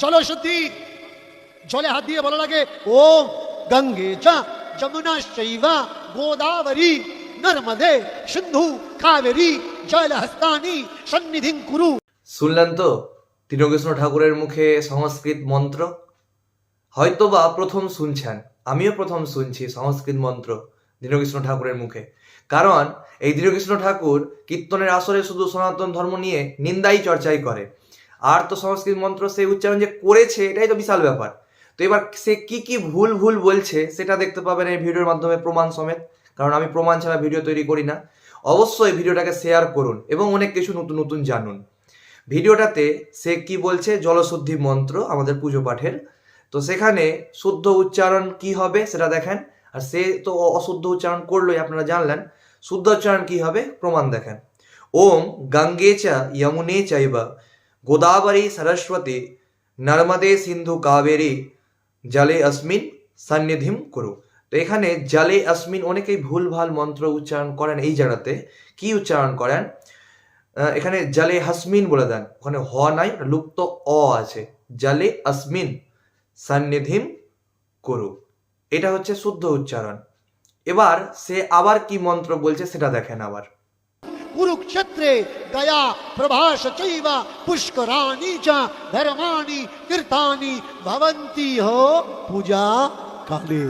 জলশুদ্ধি জলে হাত দিয়ে বলা লাগে ও গঙ্গে চ যমুনা শৈব, গোদাবরী, নর্মদে সিন্ধু, কাবেরী জল হস্তানি সন্নিধিং কুরু। শুনলেন তো তৃণকৃষ্ণ ঠাকুরের মুখে সংস্কৃত মন্ত্র? হয়তোবা প্রথম শুনছেন, আমিও প্রথম শুনছি সংস্কৃত মন্ত্র দীনকৃষ্ণ ঠাকুরের মুখে। কারণ এই দীনকৃষ্ণ ঠাকুর কীর্তনের আসরে শুধু সনাতন ধর্ম নিয়ে নিন্দাই চর্চাই করে। আর তো সংস্কৃত মন্ত্র সে উচ্চারণ যে করেছে, এটাই তো বিশাল ব্যাপার। তো এবার সে কি কি ভুল ভুল বলছে, সেটা দেখতে পাবেন এই ভিডিওর মাধ্যমে প্রমাণ সমেত, কারণ আমি প্রমাণ ছাড়া ভিডিও তৈরি করি না। অবশ্যই ভিডিওটাকে শেয়ার করুন এবং অনেক কিছু নতুন নতুন জানুন। ভিডিওটাতে সে কি বলছে, জলশুদ্ধি মন্ত্র আমাদের পুজো পাঠের। তো সেখানে শুদ্ধ উচ্চারণ কি হবে সেটা দেখেন, আর সে তো অশুদ্ধ উচ্চারণ করলোই, আপনারা জানলেন। শুদ্ধ উচ্চারণ কি হবে? প্রমাণ দেখেন। ওম গঙ্গে চা যমুনে চৈব গোদাবরী সরস্বতী নর্মদে সিন্ধু কাবেরী জলে অস্মিন সান্নিধিম করু তো এখানে জলে অস্মিন অনেকেই ভুল ভালো মন্ত্র উচ্চারণ করেন এই জায়গাতে। কি উচ্চারণ করেন? এখানে জলে হাসমিন বলে দেন। ওখানে হ নাই লুপ্ত অ আছে। জলে আসমিন সান্নিধিম করু। এটা হচ্ছে শুদ্ধ উচ্চারণ। এবার সে আবার কি মন্ত্র বলছে সেটা দেখেন আবার। কুরুক্ষেত্রে গয়া প্রভাস চৈব পুষ্করাণি চ ধর্মাণি তীর্থানি ভবন্তি হো পূজা কালে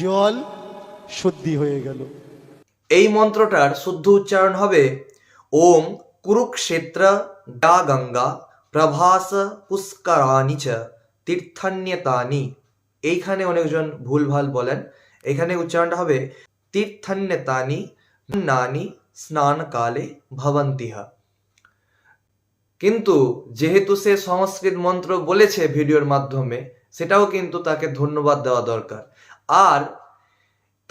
জল শুদ্ধি হয়ে গেল এই মন্ত্রটার শুদ্ধ উচ্চারণ হবে, ওম কুরুক্ষেত্র গা গঙ্গা প্রভাস পুষ্করাণি চ তীর্থান্যতানি। এইখানে অনেকজন ভুলভাল বলেন। এখানে উচ্চারণটা হবে তীর্থান্যতানি নানি স্নান কালে ভবন্তিহা কিন্তু যেহেতু সে সংস্কৃত মন্ত্র বলেছে ভিডিওর মাধ্যমে সেটাও কিন্তু তাকে ধন্যবাদ দেওয়া দরকার আর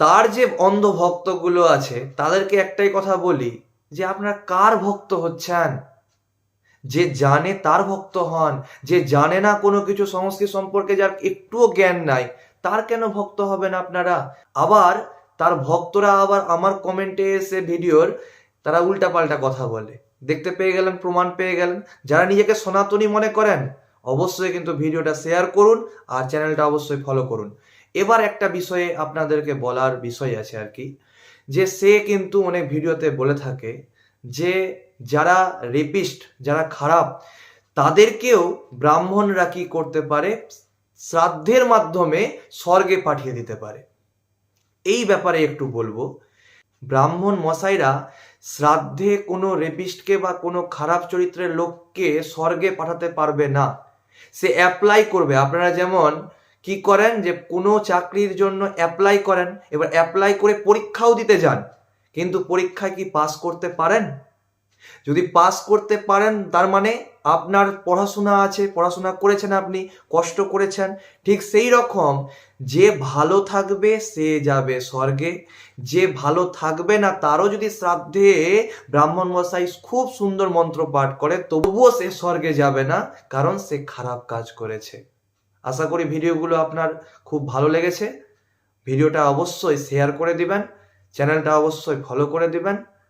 তার যে অন্ধ ভক্তগুলো আছে তাদেরকে একটাই কথা বলি যে আপনারা কার ভক্ত হচ্ছেন যে জানে তার ভক্ত হন যে জানে না কোনো কিছু সংস্কৃত সম্পর্কে যার একটুও জ্ঞান নাই তার কেন ভক্ত হবেন আপনারা আবার তার ভক্তরা আবার আমার কমেন্টে এসে ভিডিওর তারা উল্টাপাল্টা কথা বলে। দেখতে পেয়ে গেলেন, প্রমাণ পেয়ে গেলেন। যারা নিজেকে সনাতনী মনে করেন, অবশ্যই কিন্তু ভিডিওটা শেয়ার করুন আর চ্যানেলটা অবশ্যই ফলো করুন। এবার একটা বিষয়ে আপনাদেরকে বলার বিষয় আছে আর কি, যে সে কিন্তু অনেক ভিডিওতে বলে থাকে যে যারা রেপিস্ট যারা খারাপ, তাদেরকেও ব্রাহ্মণরা কি করতে পারে? শ্রাদ্ধের মাধ্যমে স্বর্গে পাঠিয়ে দিতে পারে। এই ব্যাপারে একটু বলব। ব্রাহ্মণ মশাইরা শ্রাদ্ধে কোনো রেপিস্টকে বা কোনো খারাপ চরিত্রের লোককে স্বর্গে পাঠাতে পারবে না। সে অ্যাপ্লাই করবে। আপনারা যেমন কি করেন যে কোনো চাকরির জন্য অ্যাপ্লাই করেন, এবার অ্যাপ্লাই করে পরীক্ষাও দিতে যান। কিন্তু পরীক্ষায় কি পাস করতে পারেন? যদি পাস করতে পারেন, তার মানে আপনার পড়াশোনা আছে, পড়াশোনা করেছেন আপনি, কষ্ট করেছেন, ঠিক সেই রকম যে ভালো থাকবে, সে যাবে স্বর্গে। যে ভালো থাকবে না, তারও যদি শ্রাদ্ধে ব্রাহ্মণ মশাই খুব সুন্দর মন্ত্র পাঠ করে, তবুও সে স্বর্গে যাবে না, কারণ সে খারাপ কাজ করেছে। আশা করি ভিডিওগুলো আপনার খুব ভালো লেগেছে। ভিডিওটা অবশ্যই শেয়ার করে দিবেন, চ্যানেলটা অবশ্যই ফলো করে দিবেন।